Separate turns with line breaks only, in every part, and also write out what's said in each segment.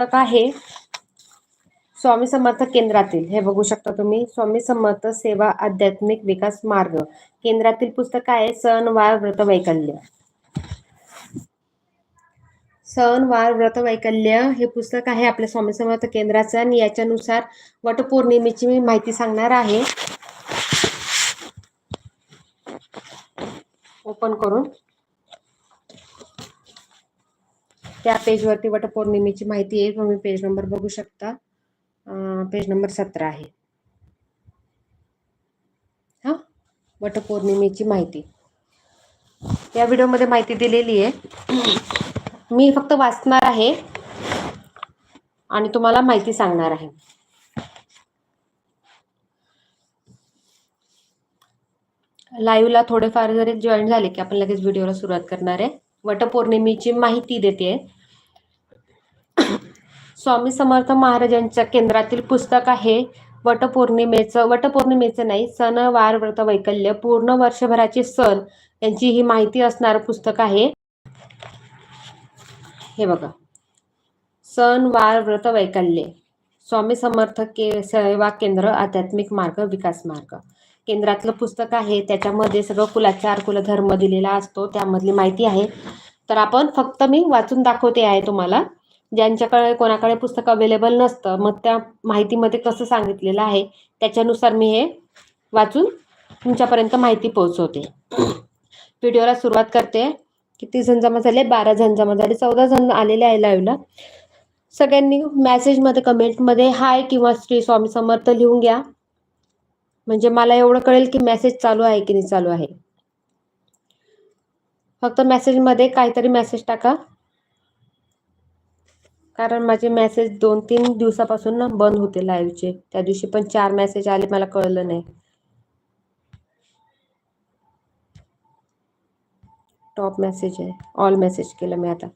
पुस्तक आहे स्वामी समर्थ केंद्रातील. हे बघू शकता तुम्ही. स्वामी समर्थ सेवा आध्यात्मिक विकास मार्ग. केंद्रातील पुस्तक आहे? सण वार व्रत वैकल्य. सण वार व्रत वैकल्य हे पुस्तक आहे आपल्या स्वामी समर्थ केंद्राचं आणि याच्यानुसार वटपौर्णिमेची मी माहिती सांगणार आहे. ओपन करून. त्या पेजवरती वटपौर्णिमेची माहिती आहे तुम्ही पेज नंबर बघू शकता. पेज नंबर सतरा आहे. हा? वटपौर्णिमेची माहिती. या व्हिडिओमध्ये माहिती दिलेली आहे. मी फक्त वाचणार आहे आणि तुम्हाला माहिती सांगणार आहे. लाईव्हला थोडेफार जरी जॉईन झाले की आपण लगेच व्हिडिओला सुरुवात करणार आहे. वटपौर्णिमेची माहिती देते. स्वामी समर्थ महाराजांच्या केंद्रातील पुस्तक आहे वटपौर्णिमेचं. वटपौर्णिमेचं नाही सण वार व्रत वैकल्य पूर्ण वर्षभराचे सण यांची ही माहिती असणारं पुस्तक आहे. हे बघा. सण वार व्रत वैकल्य. स्वामी समर्थ के सेवा केंद्र आध्यात्मिक मार्ग विकास मार्ग. केंद्रातलं पुस्तक आहे त्याच्यामध्ये सगळं कुलाचार कुलधर्म दिलेला असतो त्यामधली माहिती आहे. तर आपण फक्त मी वाचून दाखवते आहे तुम्हाला. ज्यांच्याकडे कोणाकडे पुस्तक अवेलेबल नसतं मग त्या माहितीमध्ये कसं सांगितलेलं आहे त्याच्यानुसार मी हे वाचून तुमच्यापर्यंत माहिती पोहोचवते. व्हिडिओला सुरुवात करते. किती जण जमा झाले? बारा जण जमा झाले. चौदा जण आलेले आहे लाईव्हला सगळ्यांनी मॅसेजमध्ये कमेंटमध्ये हाय किंवा श्री स्वामी समर्थ लिहून घ्या. म्हणजे मला एवढं कळेल की मेसेज चालू आहे की नाही चालू आहे. फक्त मेसेजमध्ये काहीतरी मेसेज टाका. कारण माझे मेसेज दोन तीन दिवसापासून ना बंद होते लाईव्हचे त्या दिवशी पण चार मेसेज आले मला कळलं नाही. टॉप मेसेज आहे. ऑल मेसेज केलं मी आता.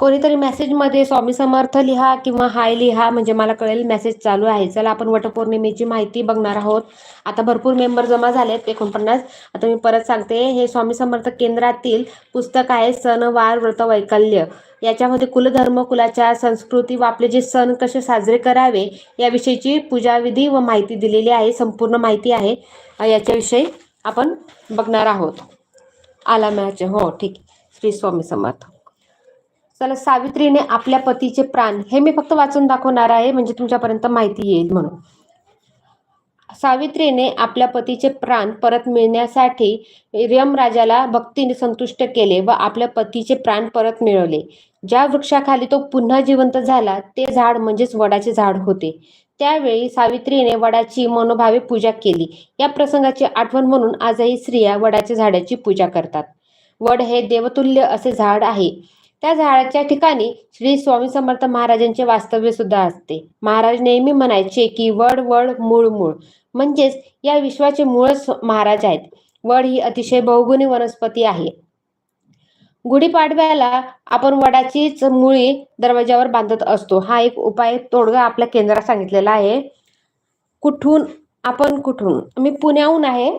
कोणीतरी मेसेजमध्ये स्वामी समर्थ लिहा किंवा हाय लिहा म्हणजे मला कळेल मेसेज चालू आहे. चला आपण वटपौर्णिमेची माहिती बघणार आहोत. आता भरपूर मेंबर जमा झालेत एकोणपन्नास. आता मी परत सांगते हे स्वामी समर्थ केंद्रातील पुस्तक आहे सण वार व्रत वैकल्य. याच्यामध्ये कुलधर्म कुलाचार संस्कृती व आपले जे सण कसे साजरे करावे याविषयीची पूजाविधी व माहिती दिलेली आहे. संपूर्ण माहिती आहे. याच्याविषयी आपण बघणार आहोत. आला मॅच हो ठीक. श्री स्वामी समर्थ. चला सावित्रीने आपल्या पतीचे प्राण हे मी फक्त वाचून दाखवणार आहे म्हणजे तुमच्यापर्यंत माहिती येईल म्हणून. सावित्रीने आपल्या पतीचे प्राण परत मिळण्यासाठी यमराजाला भक्तीने संतुष्ट केले व आपल्या पतीचे प्राण परत मिळवले. ज्या वृक्षाखाली तो पुन्हा जिवंत झाला ते झाड म्हणजेच वडाचे झाड होते. त्यावेळी सावित्रीने वडाची मनोभावे पूजा केली. या प्रसंगाची आठवण म्हणून आजही स्त्रिया वडाच्या झाडाची पूजा करतात. वड हे देवतुल्य असे झाड आहे. त्या झाडाच्या ठिकाणी श्री स्वामी समर्थ महाराजांचे वास्तव्य सुद्धा असते. महाराज नेहमी म्हणायचे की वड वड मूळ मूळ. म्हणजेच या विश्वाचे मूळच महाराज आहेत. वड ही अतिशय बहुगुणी वनस्पती आहे. गुढीपाडव्याला आपण वडाचीच मुळी दरवाजावर बांधत असतो. हा एक उपाय तोडगा आपल्या केंद्रात सांगितलेला आहे. कुठून आपण कुठून? मी पुण्याहून आहे.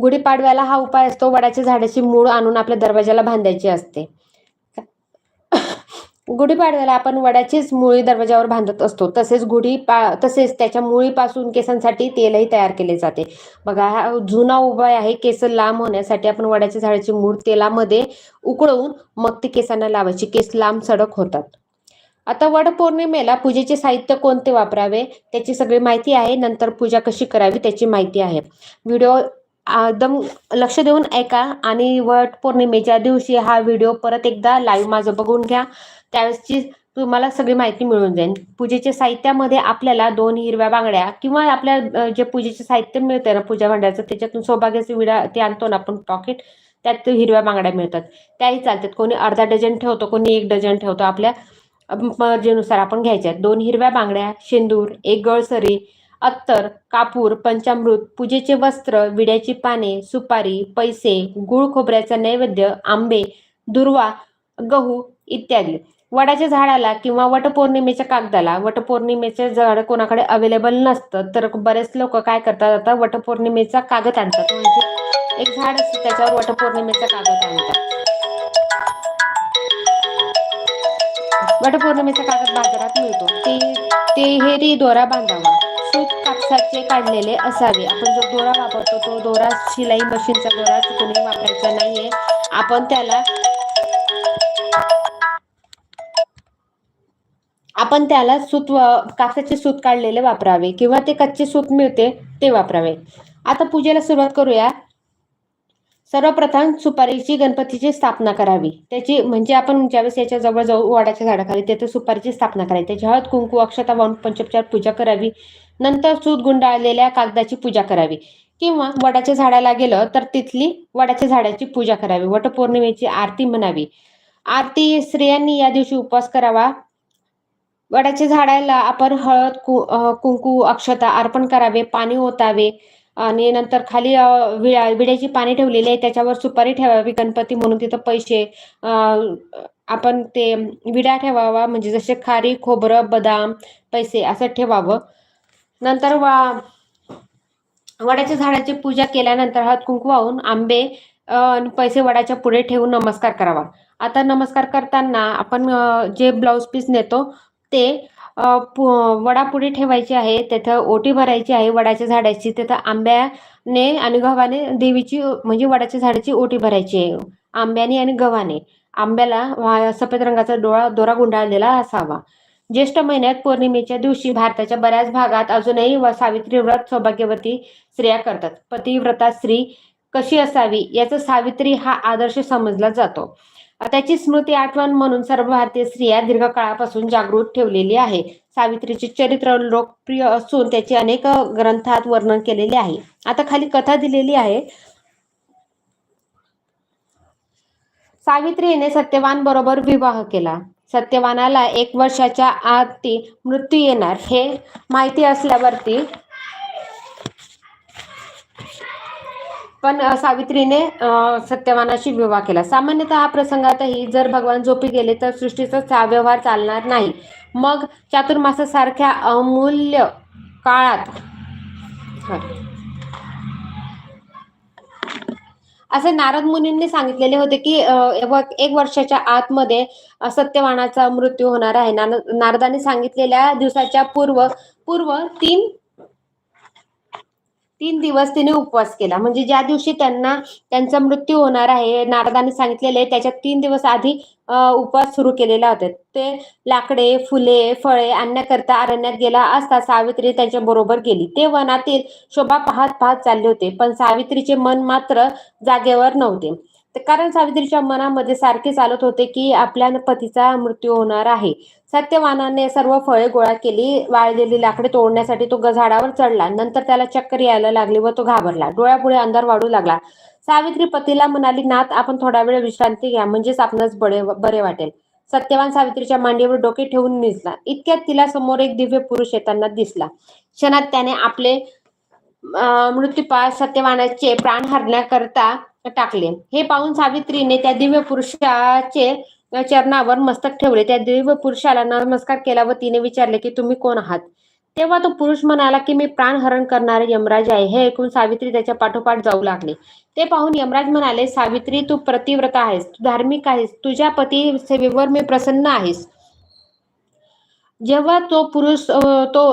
गुढीपाडव्याला हा उपाय असतो वडाच्या झाडाची मूळ आणून आपल्या दरवाजाला बांधायची असते. गुढीपाडव्याला आपण वडाचीच मुळी दरवाजावर बांधत असतो. तसेच गुढी पा तसेच त्याच्या मुळीपासून केसांसाठी तेलही तयार केले जाते. बघा हा जुना उपाय आहे केस लांब होण्यासाठी आपण वडाच्या झाडाची मूळ तेलामध्ये उकळवून मग ती केसांना लावायची. केस लांब सडक होतात. आता वड पौर्णिमेला पूजेचे साहित्य कोणते वापरावे? त्याची सगळी माहिती आहे. नंतर पूजा कशी करावी? त्याची माहिती आहे. व्हिडिओ एकदम लक्ष देऊन ऐका आणि वट पौर्णिमेच्या दिवशी हा व्हिडिओ परत एकदा लाईव्ह माझं बघून घ्या. त्यावेळेसची तुम्हाला सगळी माहिती मिळून जाईल. पूजेच्या साहित्यामध्ये आपल्याला दोन हिरव्या बांगड्या किंवा आपल्या जे पूजेचे साहित्य मिळते ना पूजा भांड्याचं त्याच्यातून सौभाग्याचं विडा ते आणतो ना आपण पॉकेट त्यात हिरव्या बांगड्या मिळतात. त्याही चालतात. कोणी अर्धा डझन ठेवतो कोणी एक डझन ठेवतो. आपल्या मर्जीनुसार आपण घ्यायच्या. दोन हिरव्या बांगड्या शेंदूर एक गळसरी अत्तर कापूर पंचामृत पूजेचे वस्त्र विड्याची पाने सुपारी पैसे गुळ खोबऱ्याचा नैवेद्य आंबे दुर्वा गहू इत्यादी. वडाच्या झाडाला किंवा वटपौर्णिमेच्या कागदाला वटपौर्णिमेचे झाड कोणाकडे अवेलेबल नसतं तर बरेच लोक काय करतात आता? वटपौर्णिमेचा कागद आणतात. म्हणजे एक झाड असतं त्याच्यावर वटपौर्णिमेचा कागद आणतात. वटपौर्णिमेचा कागद बाजारात मिळतो. ते तेहेरी दोरा बांधावा. सूत कापसाचे काढलेले असावे. आपण जो दोरा वापरतो तो दोरा शिलाई मशीनचा दोरा कुणी वापरायचा नाहीये. आपण त्याला आपण त्याला सूत कापसाचे सूत काढलेले वापरावे किंवा ते कच्चे सूत मिळते ते वापरावे. आता पूजेला सुरुवात करूया. सर्वप्रथम सुपारीची गणपतीची स्थापना करावी. त्याची म्हणजे आपण ज्यावेळेस याच्या जवळ जाऊ वडाच्या झाडाखाली तेथे सुपारीची स्थापना करावी. त्याची हळद कुंकू अक्षता वाहून पंचोपचार पूजा करावी. नंतर सूत गुंडाळलेल्या कागदाची पूजा करावी. किंवा वडाच्या झाडाला गेलं तर तिथली वडाच्या झाडाची पूजा करावी. वटपौर्णिमेची आरती म्हणावी. आरती स्त्रियांनी या दिवशी उपवास करावा. वडाच्या झाडाला आपण हळद कु कुंकू अक्षता अर्पण करावे. पाणी ओतावे. आणि नंतर खाली विळा विड्याची पाणी ठेवलेली आहे त्याच्यावर सुपारी ठेवावी गणपती म्हणून तिथं पैसे आपण ते विडा ठेवावा. म्हणजे जसे खारी खोबरं बदाम पैसे असं ठेवावं. नंतर वा वडाच्या झाडाची पूजा केल्यानंतर हळद कुंकू वाहून आंबे पैसे वडाच्या पुढे ठेवून नमस्कार करावा. आता नमस्कार करताना आपण जे ब्लाऊज पीस नेतो ते वडापुडी ठेवायची आहे तिथं ओटी भरायची आहे वडाच्या झाडाची तिथं आंब्याने आणि गव्हाने देवीची म्हणजे वडाच्या झाडाची ओटी भरायची आहे आंब्याने आणि गव्हाने. आंब्याला सफेद रंगाचा डोळा दोरा गुंडाळलेला असावा. ज्येष्ठ महिन्यात पौर्णिमेच्या दिवशी भारताच्या बऱ्याच भागात अजूनही सावित्री व्रत सौभाग्यवती स्त्रिया करतात. पतिव्रता स्त्री कशी असावी याचा सावित्री हा आदर्श समजला जातो. त्याची स्मृती आठवण म्हणून सर्व भारतीय स्त्रिया दीर्घकाळापासून जागृत ठेवलेली आहे. सावित्रीचे चरित्र लोकप्रिय असून त्याचे अनेक ग्रंथात वर्णन केलेले आहे. आता खाली कथा दिलेली आहे. सावित्रीने सत्यवान बरोबर विवाह केला. सत्यवानाला एक वर्षाच्या आत ती मृत्यू येणार हे माहिती असल्यावरती पण सावित्रीने सत्यवानाशी विवाह केला. सामान्यतः हा प्रसंगातही जर भगवान झोपी गेले तर सृष्टीचा व्यवहार चालणार नाही. मग चातुर्मासासारख्या अमूल्य काळात असे नारद मुनींनी सांगितलेले होते की एक वर्षाच्या आतमध्ये सत्यवानाचा मृत्यू होणार आहे. नारदाने सांगितलेल्या दिवसाच्या पूर्व पूर्व तीन तीन दिवस तिने उपवास केला. म्हणजे ज्या दिवशी त्यांना त्यांचा मृत्यू होणार आहे नारदाने सांगितलेले त्याच्या तीन दिवस आधी उपवास सुरू केलेला होता. ते लाकडे फुले फळे आणण्याकरता अरण्यात गेला असता सावित्री त्यांच्या बरोबर गेली. ते वनातील शोभा पाहत पाहत चालले होते पण सावित्रीचे मन मात्र जागेवर नव्हते. कारण सावित्रीच्या मनामध्ये सारखे चालत होते की आपल्या पतीचा मृत्यू होणार आहे. सत्यवानाने सर्व फळे गोळा केली वाळलेली लाकडे तोडण्यासाठी तो झाडावर चढला. नंतर त्याला चक्कर यायला लागली व तो घाबरला. डोळ्यापुढे अंधार वाढू लागला. सावित्री पतीला म्हणाली नाथ आपण थोडा वेळ विश्रांती घ्या. म्हणजेच आपणच बरे बरे वाटेल. सत्यवान सावित्रीच्या मांडीवर डोके ठेवून निजला. इतक्यात तिला समोर एक दिव्य पुरुष येताना दिसला. क्षणात त्याने आपले मृत्यूपाय सत्यवानाचे प्राण हरण्याकरता टाकले. हे पाहून सावित्रीने त्या दिव्य पुरुषाचे चरणावर मस्तक ठेवले. त्या दिव्य पुरुषाला नमस्कार केला व तिने विचारले की तुम्ही कोण आहात? तेव्हा तो पुरुष म्हणाला की मी प्राणहरण करणारे यमराज आहे. हे ऐकून सावित्री त्याच्या पाठोपाठ जाऊ लागले. ते पाहून यमराज म्हणाले सावित्री तू प्रतिव्रत आहेस. तू धार्मिक आहेस. तुझ्या पती सेवेवर मी प्रसन्न आहेस. जेव्हा तो पुरुष तो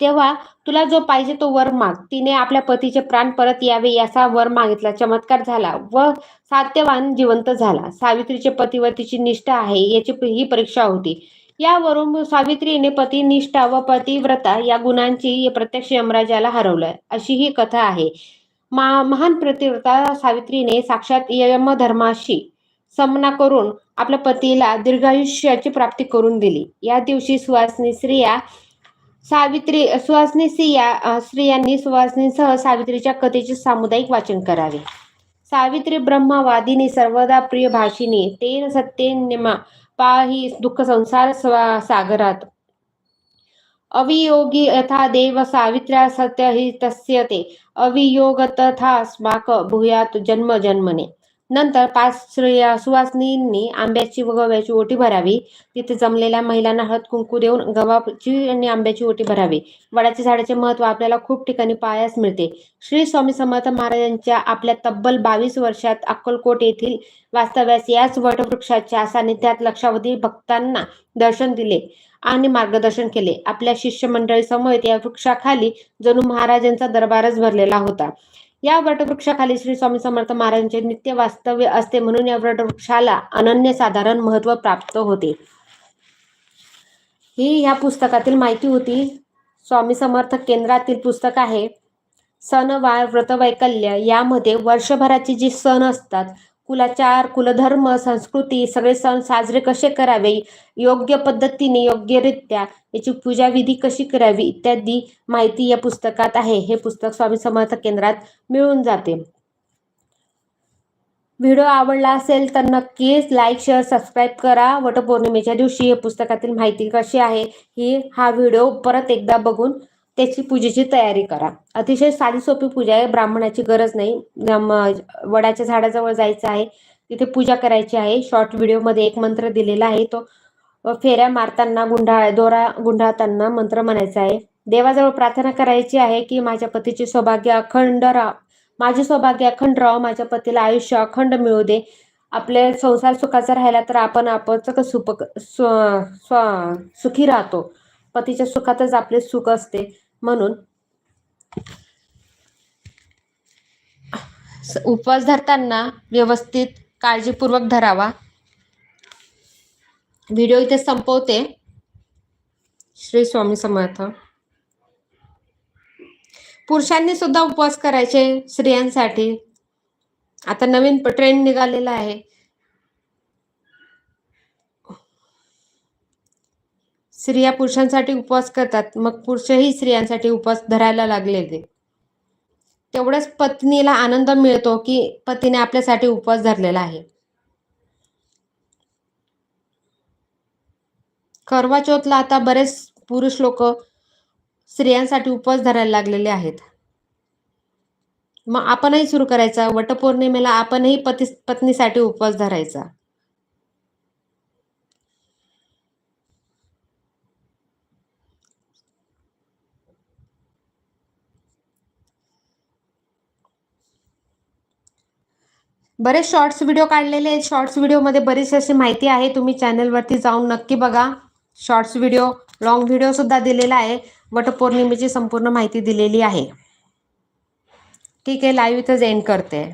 तेव्हा तुला जो पाहिजे तो वर माग. तिने आपल्या पतीचे प्राण परत यावे याचा वर मागितला. चमत्कार झाला व सात्यवान जिवंत झाला. सावित्रीचे पतीवतीची निष्ठा आहे याची ही परीक्षा होती. यावरून सावित्रीने पती निष्ठा व पतिव्रता या गुणांची प्रत्यक्ष यमराजाला हरवलं. अशी ही कथा आहे. मा महान प्रतिव्रता सावित्रीने साक्षात यमधर्माशी समना करून आपल्या पतीला दीर्घायुष्याची प्राप्ती करून दिली. या दिवशी सुवासनी स्त्रिया सावित्री सुहासनी स्त्रिया स्त्रियांनी सुहासनीसह सावित्रीच्या कथेचे सामुदायिक वाचन करावे. सावित्री ब्रह्मवादिनी सर्वदा प्रिय भाषिनी तेन सत्येन्यमा पाही दुःख संसार सागरात. अवियोगी यथा देव सावित्र्या सत्य हि तस्य ते अवियोग तथा स्माक भूयात जन्म जन्मने. नंतर पाच स्त्रिया सुवासिनींनी आंब्याची व गव्याची ओटी भरावी. तिथे जमलेल्या महिलांना हळद कुंकू देऊन गव्हाची आणि आंब्याची ओटी भरावी. वडाच्या झाडाचे महत्त्व आपल्याला खूप ठिकाणी पाहायस मिळते. श्री स्वामी समर्थ महाराजांच्या आपल्या तब्बल बावीस वर्षात अक्कलकोट येथील वास्तव्यास याच वटवृक्षाच्या सानिध्यात लक्षावधी भक्तांना दर्शन दिले आणि मार्गदर्शन केले. आपल्या शिष्यमंडळी समवेत या वृक्षाखाली जणू महाराजांचा दरबारच भरलेला होता. या वटवृक्षाखाली श्री स्वामी समर्थ महाराजांचे नित्य वास्तव्य असते म्हणून या वटवृक्षाला अनन्यसाधारण महत्त्व प्राप्त होते. ही ह्या पुस्तकातील माहिती होती. स्वामी समर्थ केंद्रातील पुस्तक आहे. सणवार व्रतवैकल्य यामध्ये वर्षभराची जी सण असतात कुलाचार कुलधर्म संस्कृती सगळे सण साजरे कसे करावे योग्य पद्धतीने योग्यरित्या याची पूजाविधी कशी करावी इत्यादी माहिती या पुस्तकात आहे. हे पुस्तक स्वामी समर्थ केंद्रात मिळून जाते. व्हिडिओ आवडला असेल तर नक्कीच लाईक शेअर सबस्क्राईब करा. वटपौर्णिमेच्या दिवशी या पुस्तकातील माहिती कशी आहे ही हा व्हिडिओ परत एकदा बघून त्याची पूजेची तयारी करा. अतिशय साधी सोपी पूजा आहे. ब्राह्मणाची गरज नाही. वडाच्या झाडाजवळ जायचं आहे. तिथे पूजा करायची आहे. शॉर्ट व्हिडिओमध्ये एक मंत्र दिलेला आहे. तो फेऱ्या मारताना गुंढाळ दोरा गुंढाळताना मंत्र म्हणायचा आहे. देवाजवळ प्रार्थना करायची आहे की माझ्या पतीचे सौभाग्य अखंड राह माझे सौभाग्य अखंड राव माझ्या पतीला आयुष्य अखंड मिळू दे. आपले संसार सुखाचा राहिला तर आपण आपण सुपक स्व- स्व- सुखी राहतो. पतीच्या सुखातच आपले सुख असते. म्हणून स- उपवास धरताना व्यवस्थित काळजीपूर्वक धरावा. व्हिडिओ इथे संपवते. श्री स्वामी समर्थ. पुरुषांनी सुद्धा उपवास करायचे स्त्रियांसाठी. आता नवीन ट्रेंड निघालेला आहे. स्त्रिया पुरुषांसाठी उपवास करतात. मग पुरुषही स्त्रियांसाठी उपवास धरायला लागलेले तेवढंच पत्नीला आनंद मिळतो की पतीने आपल्यासाठी उपवास धरलेला आहे. करवा चौथला आता बरेच पुरुष लोक स्त्रियांसाठी उपवास धरायला लागलेले आहेत. मग आपणही सुरू करायचा. वटपौर्णिमेला आपणही पती पत्नीसाठी उपवास धरायचा. बरेच शॉर्ट्स व्हिडिओ काढलेले आहेत. शॉर्ट्स व्हिडिओमध्ये बरीच अशी माहिती आहे. तुम्ही चॅनलवरती जाऊन नक्की बघा. शॉर्ट्स व्हिडिओ लॉंग व्हिडिओ सुद्धा दिलेला आहे. वटपौर्णिमेची संपूर्ण माहिती दिलेली आहे. ठीक आहे लाईव्ह इथंच एंड करते.